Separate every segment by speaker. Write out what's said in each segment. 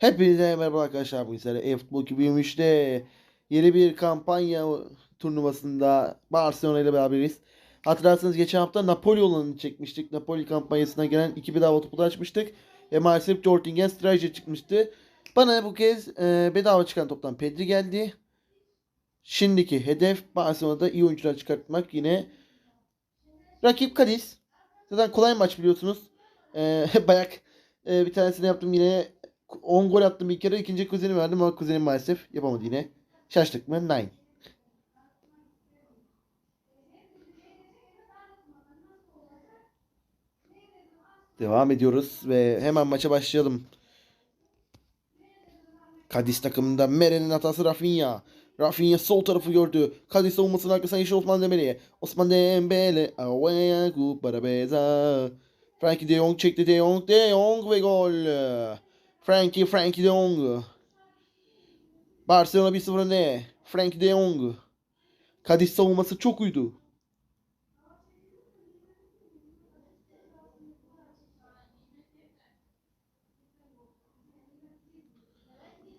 Speaker 1: Hepinize merhaba arkadaşlar. Bu sizlerle e-futbol 2023'te yeni bir kampanya turnuvasında Barcelona ile beraberiz. Hatırlarsanız geçen hafta Napoli olanını çekmiştik. Napoli kampanyasına gelen iki bedava topu da açmıştık. Ve maalesef Jortingen Striker çıkmıştı. Bana bu kez e, bedava çıkan toptan Pedri geldi. Şimdiki hedef Barcelona'da iyi oyuncular çıkartmak. Yine rakip Cadiz. Zaten kolay maç biliyorsunuz. E, bayak e, bir tanesini yaptım yine 10 gol attım bir kere. ikinci kuzeni verdim ama kuzenim maalesef yapamadı yine. Şaştık mı? Nine. Devam ediyoruz ve hemen maça başlayalım. Cadiz takımında Meren'in hatası Rafinha. Rafinha sol tarafı gördü. Cadiz savunmasının arkasına Yeşil Osman Dembele. Osman Dembele. Avaya para beza. Frankie de Jong çekti de Jong. De Jong ve gol. Frankie, Frankie de Jong. Barcelona 1-0 önde. Frankie de Jong. Cadiz savunması çok uydu.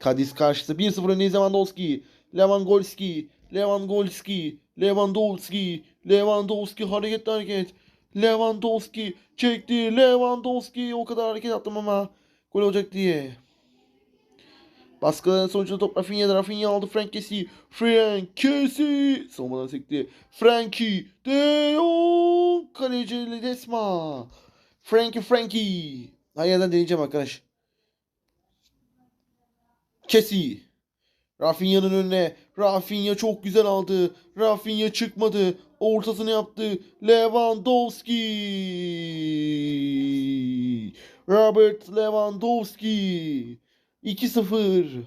Speaker 1: Cadiz karşısı 1-0 önde Lewandowski. Lewandowski. Lewandowski. Lewandowski. Lewandowski hareket hareket. Lewandowski çekti. Lewandowski o kadar hareket attım ama gol olacak diye. Baskıların sonucunda top Rafinha'da. Rafinha aldı Frank Kessie. Frank Kessie. Savunmadan sekti. Frankie de Jong. Kaleci Ledesma. Frankie Frankie. Hayalden deneyeceğim arkadaş. Kessie. Rafinha'nın önüne. Rafinha çok güzel aldı. Rafinha çıkmadı. Ortasını yaptı. Lewandowski. Robert Lewandowski. 2-0.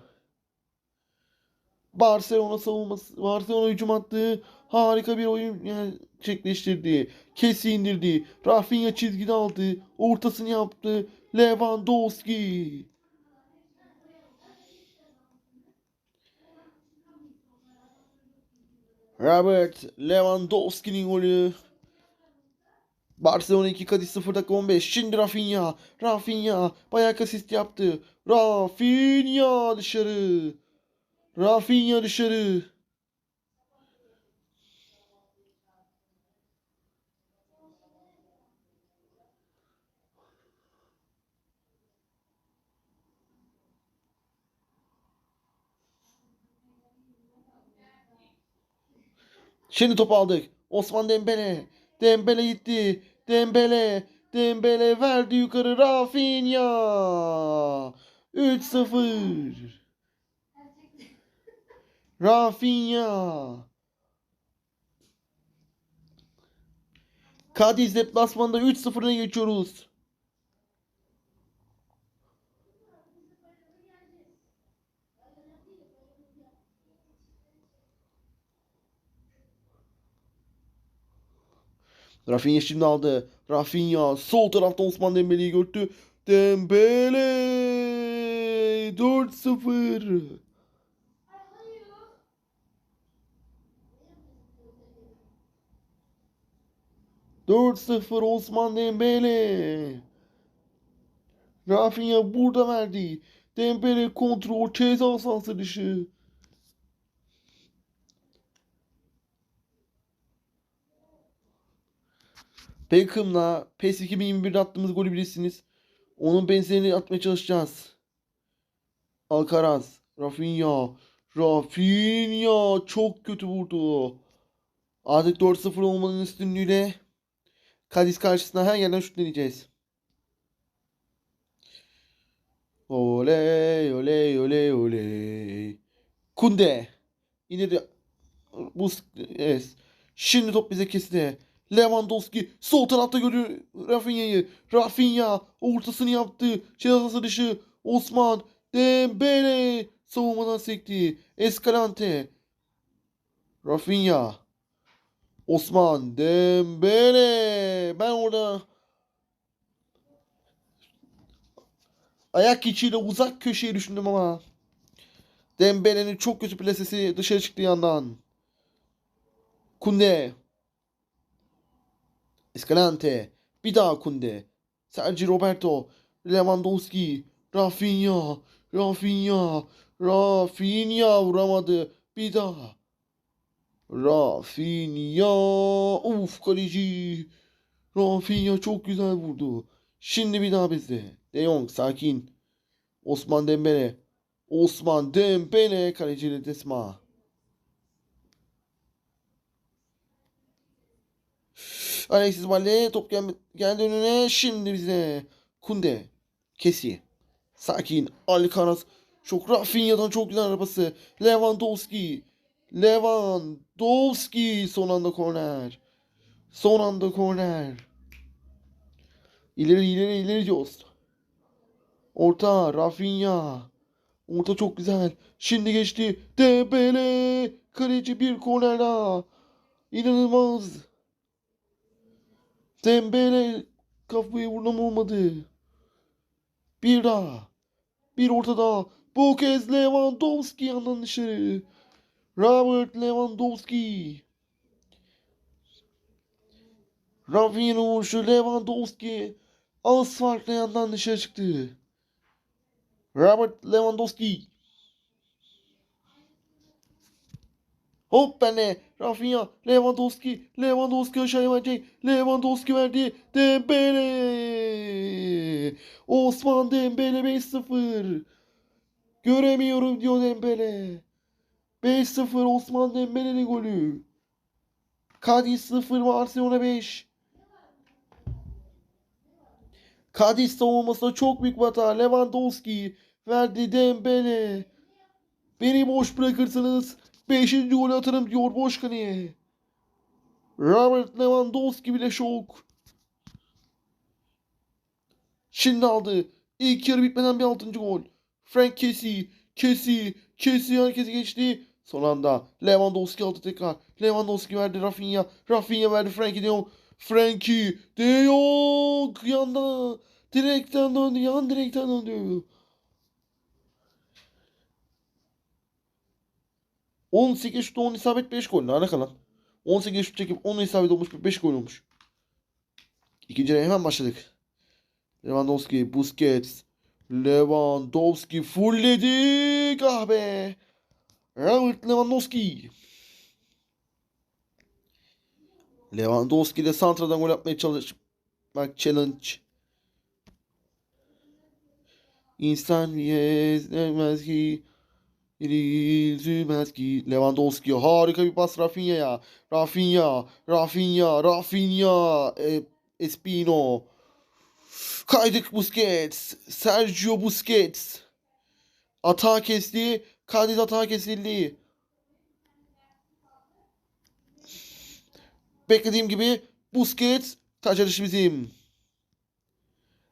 Speaker 1: Barcelona savunması. Barcelona hücum attı. Harika bir oyun gerçekleştirdi. Kesi indirdi. Rafinha çizgide aldı. Ortasını yaptı. Lewandowski. Robert Lewandowski'nin golü. Barcelona 2 Cadiz 0 dakika 15. Şimdi Rafinha. Rafinha bayağı asist yaptı. Rafinha dışarı. Rafinha dışarı. Şimdi top aldık. Osman Dembele. Dembele gitti. Dembele. Dembele verdi yukarı Rafinha. 3-0. Rafinha. Cadiz deplasmanda 3-0'ına geçiyoruz. Rafinha şimdi aldı. Rafinha sol tarafta Osman Dembele'yi gördü. Dembele 4-0. Dört sıfır Osman Dembele. Rafinha burada verdi. Dembele kontrol ceza sahası dışı. Beckham'la PES 2021'de attığımız golü bilirsiniz. Onun benzerini atmaya çalışacağız. Alcaraz, Rafinha, Rafinha çok kötü vurdu. Artık 4-0 olmanın üstünlüğüyle Cadiz karşısında her yerden şut deneyeceğiz. Oley oley oley oley. Kunde. İndirdi. Bu evet. Şimdi top bize kesti. Lewandowski sol tarafta görüyor Rafinha'yı. Rafinha ortasını yaptı. Cezası dışı Osman Dembele savunmadan sekti. Escalante. Rafinha. Osman Dembele. Ben orada ayak içiyle uzak köşeye düşündüm ama Dembele'nin çok kötü plasesi dışarı çıktı yandan. Kunde. Escalante. Bir daha Kunde. Sergi Roberto. Lewandowski. Rafinha. Rafinha. Rafinha vuramadı. Bir daha. Rafinha. Uf kaleci. Rafinha çok güzel vurdu. Şimdi bir daha bizde. De Jong sakin. Osman Dembele. Osman Dembele kaleciyle Desma. Alexis Valle top gel geldi önüne. Şimdi bize Kunde. Kesi. Sakin. Alcaraz. Çok Rafinha'dan çok güzel arabası. Lewandowski. Lewandowski. Son anda korner. Son anda korner. İleri ileri ileri diyoruz. Orta Rafinha. Orta çok güzel. Şimdi geçti. Dembele. Kaleci bir korner daha. İnanılmaz. Dembele kafayı vurmam olmadı. Bir daha. Bir orta daha. Bu kez Lewandowski yandan dışarı. Robert Lewandowski. Rafinha'nın vuruşu Lewandowski. Az farkla yandan dışarı çıktı. Robert Lewandowski. Hop bene. Rafinha. Lewandowski. Lewandowski aşağıya verecek. Lewandowski verdi. Dembele. Osman Dembele 5-0. Göremiyorum diyor Dembele. 5-0 Osman Dembele'nin golü. Cadiz 0 Barcelona 5. Cadiz savunmasında çok büyük hata. Lewandowski verdi Dembele. Beni boş bırakırsınız. Beşinci golü atarım diyor Boşkani'ye. Robert Lewandowski bile şok. Şimdi aldı. İlk yarı bitmeden bir altıncı gol. Frank Kessie. Kessie. Kessie herkesi geçti. Son anda Lewandowski aldı tekrar. Lewandowski verdi Rafinha. Rafinha verdi Frankie de Jong. Frankie de Jong yanda. Direkten döndü. Yan direkten döndü. 18 şut 10 isabet 5 gol. Ne alaka lan? 18 şut çekip 10 isabet olmuş 5 gol olmuş. İkinci yarıya hemen başladık. Lewandowski, Busquets, Lewandowski fullledik ah be. Robert Lewandowski. Lewandowski ile Santra'dan gol atmaya çalışmak challenge. İnsan yezmez ki Üzülmez ki Lewandowski harika bir pas Rafinha'ya. Rafinha, Rafinha, Rafinha, e, Espino. Kaydık Busquets. Sergio Busquets. Atağa kesti. Cadiz atağa kesildi. Beklediğim gibi Busquets taç atışı bizim.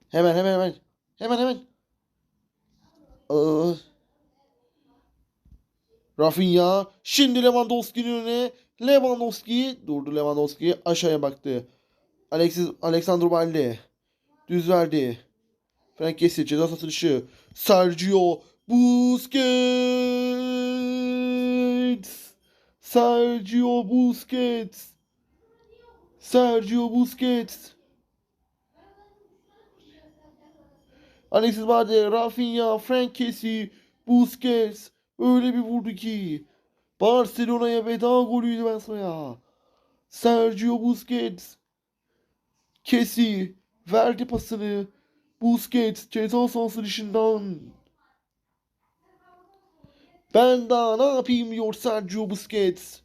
Speaker 1: Hemen hemen hemen. Hemen hemen. Aa. Rafinha. Şimdi Lewandowski'nin önüne. Lewandowski durdu Lewandowski aşağıya baktı. Alexis Alexander Balde düz verdi. Frank Kessie ceza satılışı. Sergio Busquets. Sergio Busquets. Sergio Busquets. Alexis Balde, Rafinha, Frank Kessie, Busquets. Öyle bir vurdu ki. Barcelona'ya veda golüydü ben sana. Sergio Busquets. Kesi verdi pasını. Busquets ceza sahası dışından. Ben daha ne yapayım diyor Sergio Busquets.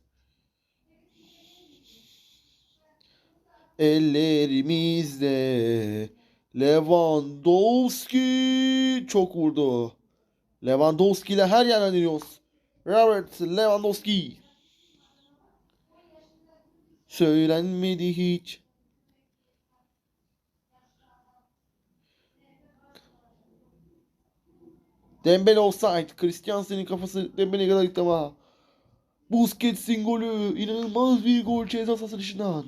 Speaker 1: Ellerimizde Lewandowski çok vurdu. Lewandowski ile her yerden iniyoruz. Robert Lewandowski. Söylenmedi hiç. Dembele offside. Christiansen'in kafası Dembele'ye kadar gitti ama. Busquets'in golü. inanılmaz bir gol ceza sahası dışından.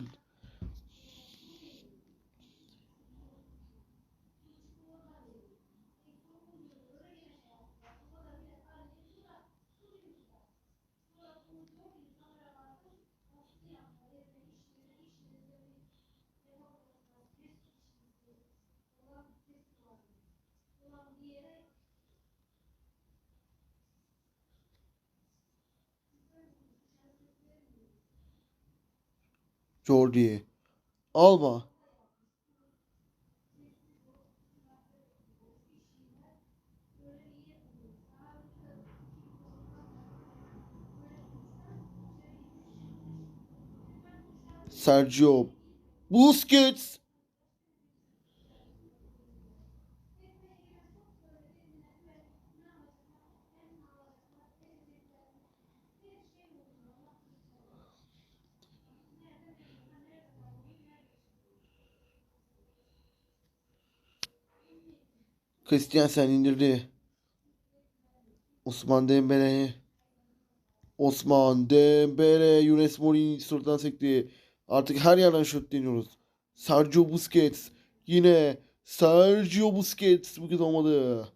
Speaker 1: Jordi. Alba. Sergio Busquets. Christiansen indirdi. Osman Dembele. Osman Dembele. Yunus Mourinho sırttan sekti. Artık her yerden şut deniyoruz. Sergio Busquets. Yine Sergio Busquets. Bu kez olmadı.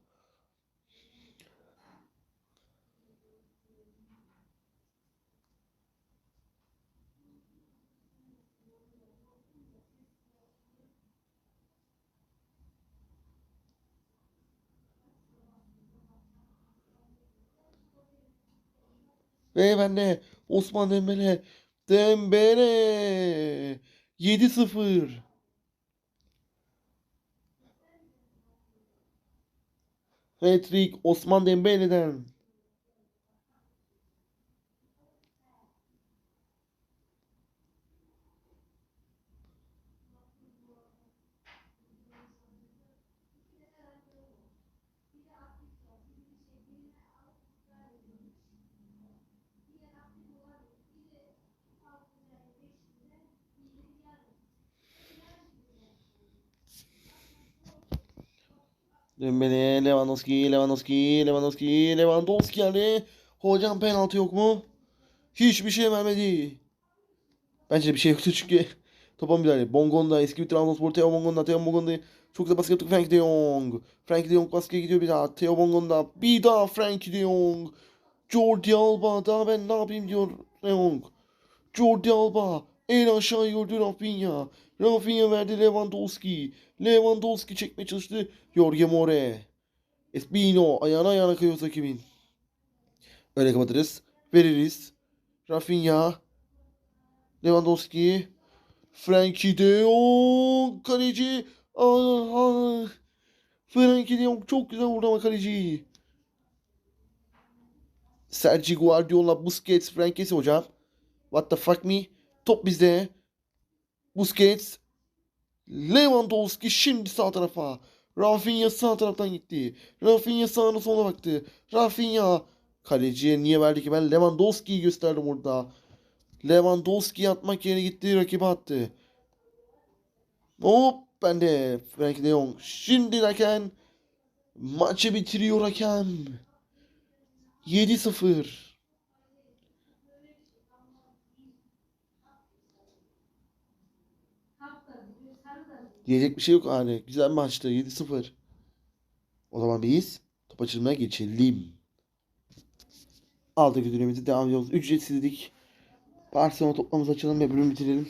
Speaker 1: Ve bende Osman Dembele. Dembele. 7-0. Hat-trick Osman Dembele'den. Dembele, Lewandowski, Lewandowski, Lewandowski, Lewandowski geldi. Hocam penaltı yok mu? Hiçbir şey vermedi. Bence bir şey yoktu çünkü topa müdahale. Bongonda eski bir Trabzonspor Theo Bongonda Theo Bongonda çok güzel baskı yaptık Frank de Jong. Frank de Jong baskıya gidiyor bir daha. Theo Bongonda bir daha Frank de Jong. Jordi Alba daha ben ne yapayım diyor de Jong. Jordi Alba en aşağı gördü Rafinha. Rafinha verdi Lewandowski. Lewandowski çekmeye çalıştı. Jorge More. Espino ayağına ayağına kayıyor rakibin. Öyle kapatırız. Veririz. Rafinha. Lewandowski. Frankie de Jong. Kaleci. Ah, ah. Frankie de Jong çok güzel vurdu ama kaleci. Sergi Guardiola, Busquets, Frankesi hocam. What the fuck me? Top bizde. Busquets. Lewandowski şimdi sağ tarafa. Rafinha sağ taraftan gitti. Rafinha sağına sola baktı. Rafinha. Kaleciye niye verdi ki? Ben Lewandowski'yi gösterdim orada. Lewandowski atmak yerine gitti rakibe attı. Hop ben de Frank de Jong. Şimdi hakem maçı bitiriyor hakem. 7-0. Diyecek bir şey yok hani. Güzel maçtı. 7-0. O zaman biz top açılmaya geçelim. Aldık ödülümüzü devam ediyoruz. Ücretsizlik. Barcelona toplamımızı açalım ve bölümü bitirelim.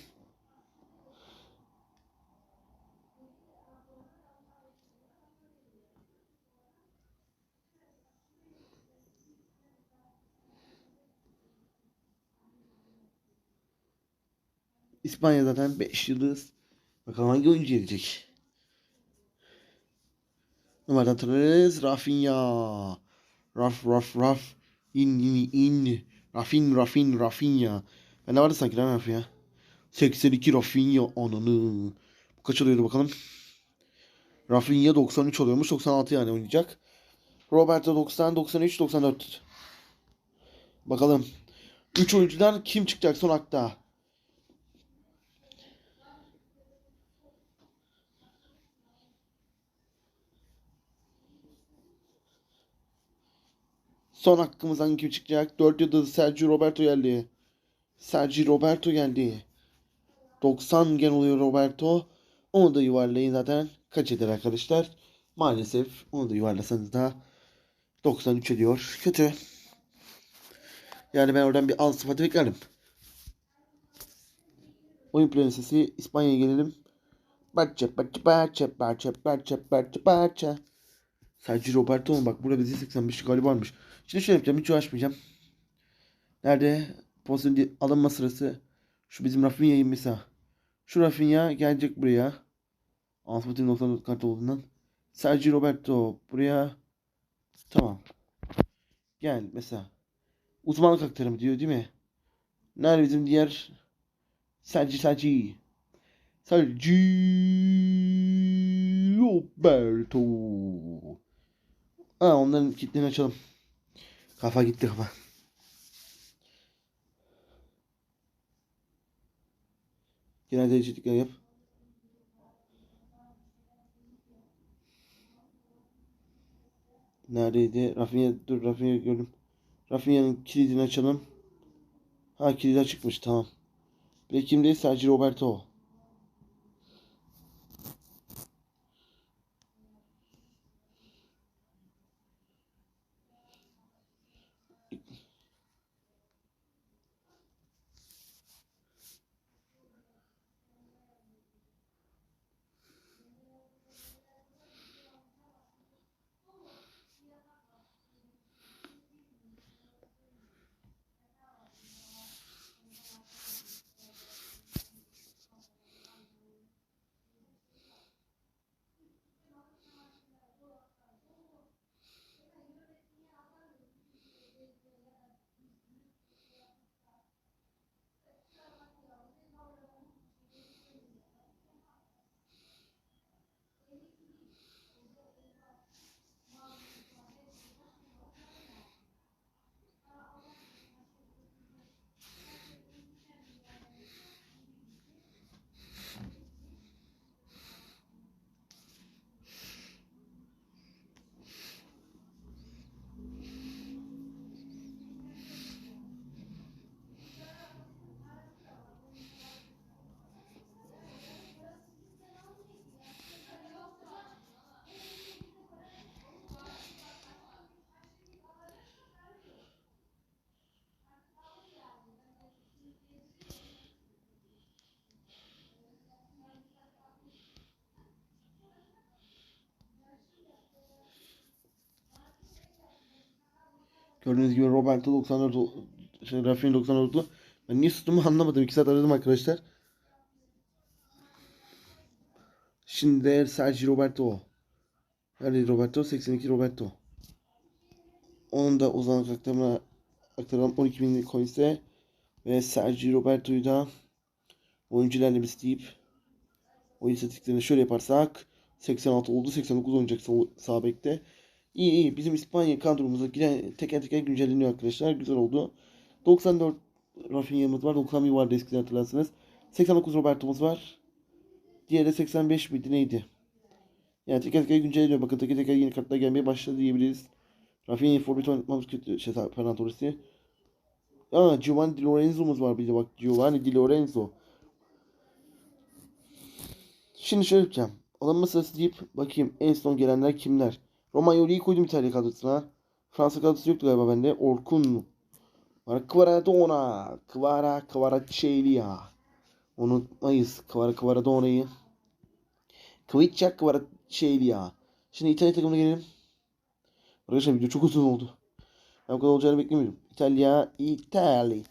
Speaker 1: İspanya zaten 5 yıldız. Bakalım hangi oyuncu gelecek. Numaradan tanırız. Rafinha. Raf Raf Raf. İn in in. Rafin Rafin Rafinha. Ben ne vardı sanki lan Rafinha? 82 Rafinha ananı. Bu kaç oluyordu bakalım. Rafinha 93 oluyormuş. 96 yani oynayacak. Roberto 90, 93, 94. Bakalım. 3 oyuncudan kim çıkacak son akta? Son hakkımızdan kim çıkacak? 4 yıldız Sergio Roberto geldi. Sergio Roberto geldi. 90 gen oluyor Roberto. Onu da yuvarlayın zaten. Kaç eder arkadaşlar? Maalesef onu da yuvarlasanız da 93 ediyor. Kötü. Yani ben oradan bir al sıfatı beklerdim. Oyun prensesi İspanya'ya gelelim. Barça, Barça, Barça, Barça, Barça, Barça, Barça. Sergio Roberto bak burada bizi 85 galiba varmış. Şimdi şöyle yapacağım hiç uğraşmayacağım. Nerede pozisyon alınma sırası? Şu bizim Rafinha'yı mesela. Şu Rafinha gelecek buraya. Antipatim 94 kart olduğundan. Sergio Roberto buraya. Tamam. Gel mesela. Uzmanlık aktarımı diyor değil mi? Nerede bizim diğer Sergi Sergi. Sergi Roberto. Ha onların kitlerini açalım. Kafa gitti kafa. Genel değişiklikler yap. Neredeydi? Rafinha dur Rafinha gördüm. Rafinha'nın kilidini açalım. Ha kilidi açıkmış tamam. Ve kimde? Sergio Roberto. Gördüğünüz gibi Roberto 94 ol- şey Rafinha 94 oldu. Ben niye sustuğumu anlamadım. 2 saat aradım arkadaşlar. Şimdi de Sergio Roberto. Nerede Roberto? 82 Roberto. Onun da uzanlık aktarımına aktaralım 12.000 coins'e ve Sergio Roberto'yu da oyuncu ilerlemesi deyip oyun istatistiklerini şöyle yaparsak 86 oldu 89 oynayacak sağ bekte. İyi iyi bizim İspanya kadromuza giren teker teker güncelleniyor arkadaşlar. Güzel oldu. 94 Rafinha'mız var. 91 vardı eskiden hatırlarsınız. 89 Roberto'muz var. Diğeri de 85 miydi neydi? Yani teker teker güncelleniyor. Bakın teker teker yeni kartlar gelmeye başladı diyebiliriz. Rafinha'yı forvet oynatmamız kötü. Şey, Fernandes'i. Aa Giovanni Di Lorenzo'muz var bir de bak. Giovanni Di Lorenzo. Şimdi şöyle yapacağım. Alınma sırası deyip bakayım en son gelenler kimler? Romagnoli'yi koydum İtalya kadrosuna. Fransa kadrosu yoktu galiba bende. Orkun var. Kvaradona. Kvara Kvaratskhelia. Unutmayız. Kvara Kvaradona'yı. Kvicha Kvaratskhelia. Şimdi İtalya takımına gelelim. Arkadaşlar video çok uzun oldu. Ben bu kadar olacağını beklemiyordum. İtalya, İtalya,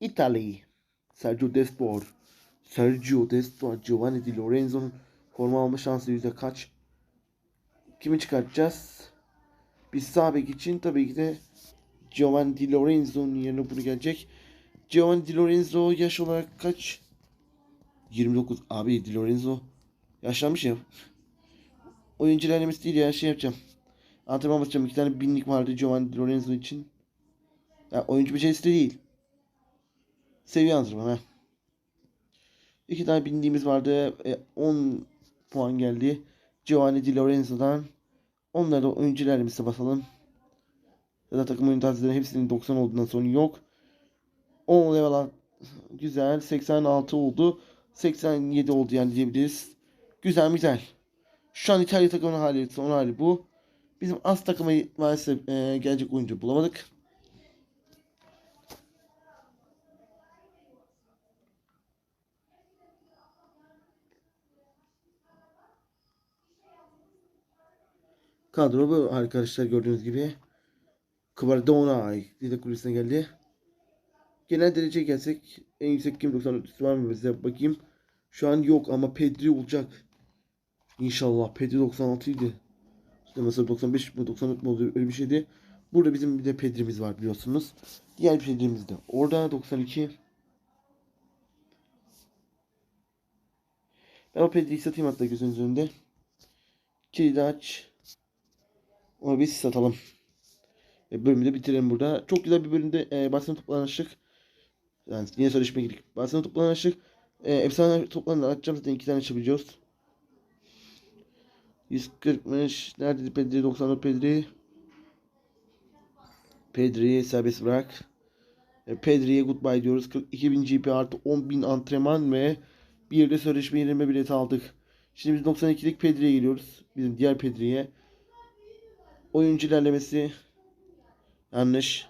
Speaker 1: İtalya. Sergio Despor. Sergio Despor, Giovanni Di Lorenzo'nun forma alma şansı yüzde kaç? Kimi çıkartacağız? Biz sağ bek için tabii ki de Giovanni Di Lorenzo'nun yerine bunu gelecek. Giovanni Di Lorenzo yaş olarak kaç? 29. Abi Di Lorenzo yaşlanmış ya. Oyuncu ilerlemesi değil ya şey yapacağım. Antrenman basacağım. İki tane binlik vardı Giovanni Di Lorenzo için. Ya oyuncu becerisi de değil. Seviye antrenman. İki tane bindiğimiz vardı. E, 10 puan geldi. Giovanni Di Lorenzo'dan. Onları da oyuncu ilerlemesi basalım. Ya da takım oyun hepsinin 90 olduğundan sonra yok. 10 level güzel. 86 oldu. 87 oldu yani diyebiliriz. Güzel güzel. Şu an İtalya takımının hali son hali bu. Bizim az takıma maalesef e, gelecek oyuncu bulamadık. Kadro bu arkadaşlar gördüğünüz gibi. Kvardonay Lider kulübüsüne geldi. Genel derece gelsek en yüksek kim 94 var mı bize bakayım. Şu an yok ama Pedri olacak. İnşallah. Pedri 96 idi. İşte mesela 95 mi 94 mi oluyor öyle bir şeydi. Burada bizim bir de Pedri'miz var biliyorsunuz. Diğer Pedri'miz de. Orada 92. Ben o Pedri'yi satayım hatta gözünüzün önünde. Kilidi. Onu biz satalım. E, bölümü de bitirelim burada. Çok güzel bir bölümde e, Barcelona toplanıştık. Yani yine sözleşmeye girdik. Barcelona toplanıştık. E, efsane toplarını açacağım zaten iki tane açabiliyoruz. 140'mış. Nerede Pedri? 94 Pedri. Pedri'yi serbest bırak. E, Pedri'ye goodbye diyoruz. 42.000 GP artı 10.000 antrenman ve bir de sözleşme yenilme bileti aldık. Şimdi biz 92'lik Pedri'ye geliyoruz. Bizim diğer Pedri'ye. Oyuncu ilerlemesi yanlış.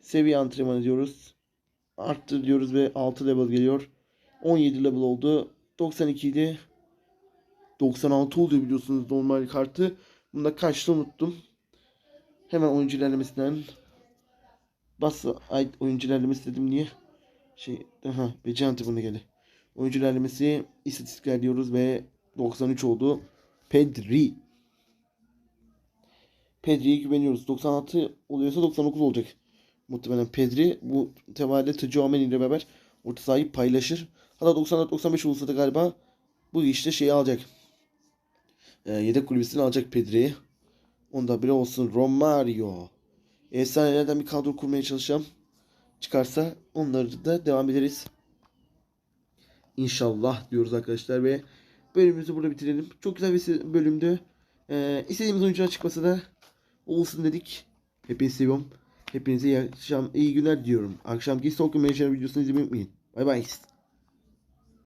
Speaker 1: Seviye antrenmanı diyoruz. Arttır diyoruz ve 6 level geliyor. 17 level oldu. 92 idi. 96 oluyor biliyorsunuz normal kartı. Bunda kaçtı unuttum. Hemen oyuncu ilerlemesinden bas ay oyuncu ilerlemesi dedim niye? Şey aha beceri antrenmanı geldi. Oyuncu ilerlemesi istatistikler diyoruz ve 93 oldu. Pedri. Pedri'ye güveniyoruz. 96 oluyorsa 99 olacak. Muhtemelen Pedri bu tevalide Tecrümen ile beraber orta sahayı paylaşır. Hatta 94-95 olursa da galiba bu işte şeyi alacak. E, yedek kulübesini alacak Pedri'yi. Onda biri olsun. Romario. Efsanelerden bir kadro kurmaya çalışacağım. Çıkarsa onları da devam ederiz. İnşallah diyoruz arkadaşlar ve bölümümüzü burada bitirelim. Çok güzel bir bölümdü. Ee, istediğimiz oyuncular çıkmasa da olsun dedik. Hepinizi seviyorum. Hepinize iyi akşam, iyi günler diyorum. Akşamki Stalker Manager videosunu izlemeyi unutmayın. Bay bay.